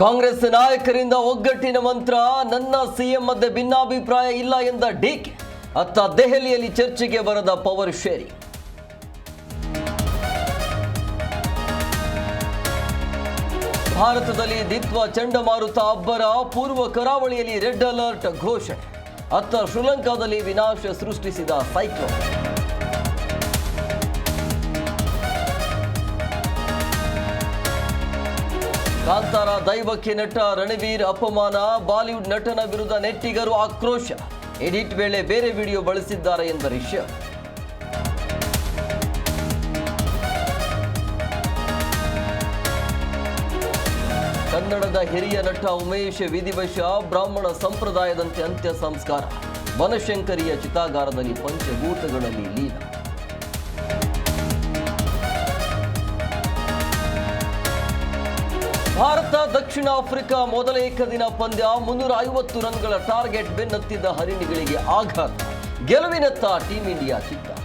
ಕಾಂಗ್ರೆಸ್ ನಾಯಕರಿಂದ ಒಗ್ಗಟ್ಟಿನ ಮಂತ್ರ, ನನ್ನ ಸಿಎಂ ಮಧ್ಯೆ ಭಿನ್ನಾಭಿಪ್ರಾಯ ಇಲ್ಲ ಎಂದ ಡಿಕೆ ಅತ್ತ ದೆಹಲಿಯಲ್ಲಿ ಚರ್ಚೆಗೆ ಬರದ ಪವರ್ ಶೇರಿಂಗ್. ಭಾರತದಲ್ಲಿ ದಿತ್ವ ಚಂಡಮಾರುತ ಅಬ್ಬರ, ಪೂರ್ವ ಕರಾವಳಿಯಲ್ಲಿ ರೆಡ್ ಅಲರ್ಟ್ ಘೋಷಣೆ. ಅತ್ತ ಶ್ರೀಲಂಕಾದಲ್ಲಿ ವಿನಾಶ ಸೃಷ್ಟಿಸಿದ ಸೈಕ್ಲೋನ್. ಕಾಂತಾರ ದೈವಕ್ಕೆ ನಟ ರಣವೀರ್ ಅಪಮಾನ, ಬಾಲಿವುಡ್ ನಟನ ವಿರುದ್ಧ ನೆಟ್ಟಿಗರು ಆಕ್ರೋಶ. ಎಡಿಟ್ ವೇಳೆ ಬೇರೆ ವಿಡಿಯೋ ಬಳಸಿದ್ದಾರೆ ಎಂದ ರಿಷಬ್ ಕನ್ನಡದ ಹಿರಿಯ ನಟ ಉಮೇಶ್ ವಿಧಿವಶ, ಬ್ರಾಹ್ಮಣ ಸಂಪ್ರದಾಯದಂತೆ ಅಂತ್ಯ ಸಂಸ್ಕಾರ. ಬನಶಂಕರಿಯ ಚಿತಾಗಾರದಲ್ಲಿ ಪಂಚಭೂತಗಳಲ್ಲಿ ಲೀನ ಭಾರತ, ದಕ್ಷಿಣ ಆಫ್ರಿಕಾ ಮೊದಲ ಏಕದಿನ ಪಂದ್ಯ ಮುನ್ನೂರ ಐವತ್ತು ರನ್ಗಳ ಟಾರ್ಗೆಟ್ ಬೆನ್ನತ್ತಿದ್ದ ಹರಿಣಿಗಳಿಗೆ ಆಘಾತ. ಗೆಲುವಿನತ್ತ ಟೀಂ ಇಂಡಿಯಾ ಚಿತ್ತ